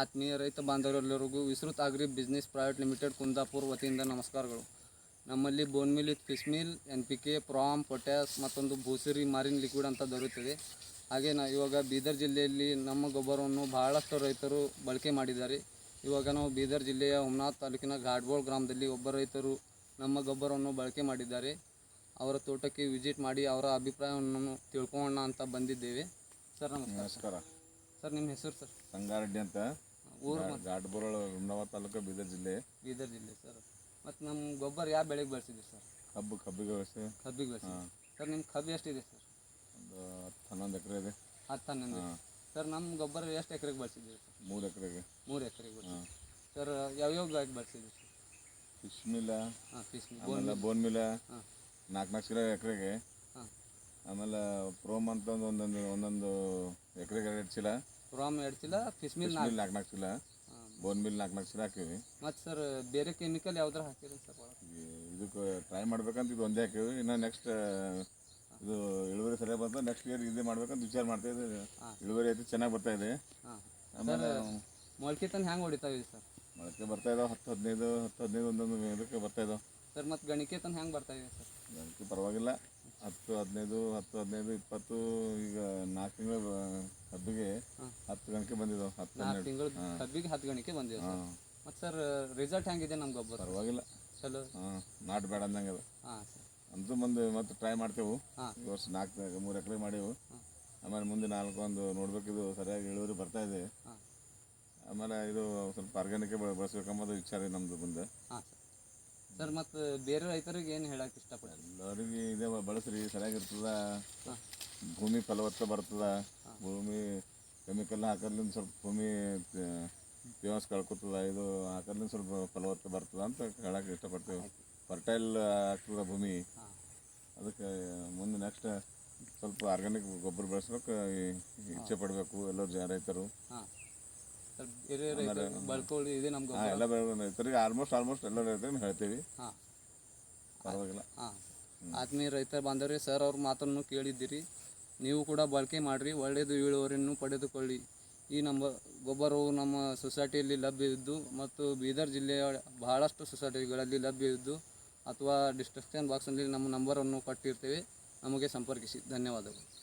ಆತ್ಮೀಯ ರೈತ ಬಾಂಧವರೆಲ್ಲರಿಗೂ ವಿಸ್ತೃತ agri business private limited Kundapura ವತಿಯಿಂದ ನಮಸ್ಕಾರಗಳು. ನಮ್ಮಲ್ಲಿ bone meal with fish meal N P K from potash ಮತ್ತೊಂದು ಭೂಸಿರಿ ಮಾರಿನ್ ಲಿಕ್ವಿಡ್ ಅಂತ ದೊರೆಯುತ್ತದೆ. ಹಾಗೆ ನಾ ಇವಾಗ ಬೀದರ್ ಜಿಲ್ಲೆಯಲ್ಲಿ ನಮ್ಮ ಗೊಬ್ಬರವನ್ನು ಬಹಳಷ್ಟು ರೈತರು ಬಳಕೆ ಮಾಡಿದ್ದಾರೆ. ಇವಾಗ ನಾವು ಬೀದರ್ ಜಿಲ್ಲೆಯ ಹುಮ್ನಾಥ್ ತಾಲೂಕಿನ ಘಾಟ್ಬೋಳ್ ಗ್ರಾಮದಲ್ಲಿ ಒಬ್ಬ ರೈತರು ನಮ್ಮ ಗೊಬ್ಬರವನ್ನು ಬಳಕೆ ಮಾಡಿದ್ದಾರೆ. ಅವರ ತೋಟಕ್ಕೆ ವಿಸಿಟ್ ಮಾಡಿ ಅವರ ಅಭಿಪ್ರಾಯವನ್ನು ತಿಳ್ಕೊಳ್ಳೋಣ ಅಂತ ಬಂದಿದ್ದೇವೆ. ಸರ್ ನಮಸ್ಕಾರ ನಮಸ್ಕಾರ. ಸರ್ ನಿಮ್ಮ ಹೆಸರು ಸರ್? ಸಂಗಾರೆಡ್ಡಿ ಅಂತ. ಊರು ಘಾಟ್ಬೋರಳ ಹುಮ್ನಾಬಾದ್ ತಾಲೂಕು ಬೀದರ್ ಜಿಲ್ಲೆ. ಬೀದರ್ ಜಿಲ್ಲೆ ಸರ್. ಮತ್ತು ನಮ್ಮ ಗೊಬ್ಬರ ಯಾವ ಬೆಳೆಗೆ ಬಳಸಿದ್ರಿ ಸರ್? ಕಬ್ಬು ಕಬ್ಬಿಗೆ ವ್ಯವಸ್ಥೆ ಕಬ್ಬಿಗೆ ಬೆಳೆಸಿ ಸರ್ ನಿಮ್ಮ ಕಬ್ಬು ಎಷ್ಟಿದೆ ಸರ್? ಒಂದು ಹತ್ತು ಹನ್ನೊಂದು ಎಕರೆ ಇದೆ. ಹತ್ತು ಹನ್ನೊಂದು ಸರ್ ನಮ್ಮ ಗೊಬ್ಬರ ಎಷ್ಟು ಎಕರೆಗೆ ಬಳಸಿದ್ರಿ ಸರ್? ಮೂರು ಎಕರೆಗೆ. ಮೂರು ಎಕರೆಗೆ ಬಳಸಿದ್ರಿ. ಸರ್ ಯಾವ ಗಾಡಿ ಬಳಸಿದ್ರಿ ಸರ್? ಫಿಶ್ ಮಿಲ್ಲ ಹಾಂ ಫಿಶ್ ಮಿಲ್. ಬೋನ್ ಮಿಲ್ಲ ನಾಲ್ಕು ನಾಲ್ಕು ಕಿಲೋ ಎಕರೆಗೆ. ಹಾಂ. ಆಮೇಲೆ ಪ್ರೋಮ್ ಅಂತ ಒಂದು ಒಂದೊಂದು ಒಂದೊಂದು ಎಕರೆಗೆ ಎರಡು ಚೀಲ ರಾಮ್ ಎರಡು ಚೀಲ ಫಿಶ್ ಮಿಲ್ ನಾಲ್ಕು. ನಾಲ್ಕು ನಾಲ್ಕು ಚೀಲ ಬೋನ್ ಮಿಲ್ ನಾಲ್ಕು ನಾಲ್ಕು ಚೀಲ ಹಾಕಿವಿ. ಮತ್ತು ಸರ್ ಬೇರೆ ಕೆಮಿಕಲ್ ಯಾವ್ದಾರ ಹಾಕಿರಿ ಸರ್ ಇದಕ್ಕೆ ಟ್ರೈ ಮಾಡ್ಬೇಕಂತ ಇದು ಒಂದೇ ಹಾಕಿವಿ. ಇನ್ನು ನೆಕ್ಸ್ಟ್ ಇದು ಇಳುವರಿ ಸರಿಯಾಗಿ ಬಂತು ನೆಕ್ಸ್ಟ್ ಇಯರ್ ಇದೇ ಮಾಡ್ಬೇಕಂತ ವಿಚಾರ ಮಾಡ್ತಾ ಇದ್ದೀವಿ. ಇಳುವರಿ ಐತಿ ಚೆನ್ನಾಗಿ ಬರ್ತಾ ಇದೆ. ಆಮೇಲೆ ಮೊಳಕೆ ತಂದು ಹೆಂಗೆ ಹೊಡಿತಾವೆ ಸರ್ ಮೊಳಕೆ ಬರ್ತಾ ಇದಾವೆ ಹತ್ತು ಹದಿನೈದು ಹತ್ತು ಹದಿನೈದು ಒಂದೊಂದು ಇದಕ್ಕೆ ಬರ್ತಾ ಇದಾವೆ. ಸರ್ ಮತ್ತು ಗಣಿಕೆ ತಂದು ಹೆಂಗೆ ಬರ್ತಾ ಇದೆ ಸರ್ ಗಣಿಕೆ ಪರವಾಗಿಲ್ಲ. ಹತ್ತು ಹದಿನೈದು ಹತ್ತು ಹದಿನೈದು ಇಪ್ಪತ್ತು ಈಗ ನಾಲ್ಕು ತಿಂಗಳು ಹಬ್ಬಿಗೆ ಗಂಟೆ ಬಂದಿದ್ದಾವೆ ಹತ್ತು ನಾಲ್ಕು ತಿಂಗಳು. ಕಬ್ಬಿಗೆ ಹತ್ತು ಗಣಿಕೆ ಬಂದಿದೆ ಸರ್. ಮತ್ತು ಸರ್ ರಿಸಲ್ಟ್ ಹೆಂಗಿದೆ ನಮ್ಮ ಗೊಬ್ಬರ ಪರವಾಗಿಲ್ಲ. ಚಲೋ. ಹಾಂ ನಾಟ್ ಬೇಡ ಅಂದಂಗೆ ಅದು. ಹಾಂ ಸರ್. ಅಂತೂ ಮುಂದೆ ಮತ್ತೆ ಟ್ರೈ ಮಾಡ್ತೇವೆ. ಈ ವರ್ಷ ನಾಲ್ಕು ಮೂರು ಎಕರೆ ಮಾಡೇವು. ಆಮೇಲೆ ಮುಂದೆ ನಾಲ್ಕು ಒಂದು ನೋಡ್ಬೇಕಿದು ಸರಿಯಾಗಿ ಇಳುವರಿ ಬರ್ತಾ ಇದೆ. ಆಮೇಲೆ ಇದು ಸ್ವಲ್ಪ ಆರ್ಗ್ಯಾನಿಕ್ ಬಳಸ್ಬೇಕಂಬುದು ವಿಚಾರ ಇದೆ ನಮ್ಮದು ಮುಂದೆ ಸರ್. ಮತ್ತು ಬೇರೆ ರೈತರಿಗೆ ಏನು ಹೇಳಕ್ಕೆ ಇಷ್ಟಪಡ್ತಾರೆ? ಎಲ್ಲರಿಗೆ ಇದೇ ಬಳಸ್ರಿ ಸರಿಯಾಗಿರ್ತದ. ಭೂಮಿ ಫಲವತ್ತ ಬರ್ತದ. ಭೂಮಿ ಕೆಮಿಕಲ್ ಹಾಕೋದ್ಲಿಂದ ಸ್ವಲ್ಪ ಭೂಮಿ ತೇವಾಂಶ ಕಳ್ಕೊತದ ಇದು ಹಾಕೋದ್ಲಿಂದ ಸ್ವಲ್ಪ ಫಲವತ್ತತೆ ಬರ್ತದೆ ಅಂತ ಹೇಳಕ್ಕೆ ಇಷ್ಟಪಡ್ತೇವೆ. ಫರ್ಟೈಲ್ ಹಾಕ್ತದ ಭೂಮಿ. ಅದಕ್ಕೆ ಮುಂದೆ ನೆಕ್ಸ್ಟ್ ಸ್ವಲ್ಪ ಆರ್ಗ್ಯಾನಿಕ್ ಗೊಬ್ಬರ ಬೆಳೆಸೋಕೆ ಇಚ್ಛೆ ಪಡಬೇಕು ಎಲ್ಲರೂ ಜನ ರೈತರು. ಬಳ್ಕೊಳ್ಳಿ ಇದೆ ಎಲ್ಲ ರೈತರಿಗೆ ಆಲ್ಮೋಸ್ಟ್ ಆಲ್ಮೋಸ್ಟ್ ಎಲ್ಲ ರೈತರಿಗೆ ಹೇಳ್ತೀವಿ. ಪರವಾಗಿಲ್ಲ. ಆತ್ಮೀಯ ರೈತ ಬಾಂಧವ್ರಿ ಸರ್ ಅವ್ರ ಮಾತನ್ನು ಕೇಳಿದ್ದೀರಿ. ನೀವು ಕೂಡ ಬಳಕೆ ಮಾಡಿರಿ ಒಳ್ಳೆಯದು ಇಳುವರಿಯನ್ನು ಪಡೆದುಕೊಳ್ಳಿ. ಈ ನಮ್ಮ ಗೊಬ್ಬರವು ನಮ್ಮ ಸೊಸೈಟಿಯಲ್ಲಿ ಲಭ್ಯವಿದ್ದು ಮತ್ತು ಬೀದರ್ ಜಿಲ್ಲೆಯ ಬಹಳಷ್ಟು ಸೊಸೈಟಿಗಳಲ್ಲಿ ಲಭ್ಯವಿದ್ದು ಅಥವಾ ಡಿಸ್ಕ್ರಿಪ್ಷನ್ ಬಾಕ್ಸ್ನಲ್ಲಿ ನಮ್ಮ ನಂಬರನ್ನು ಕೊಟ್ಟಿರ್ತೇವೆ. ನಮಗೆ ಸಂಪರ್ಕಿಸಿ. ಧನ್ಯವಾದಗಳು.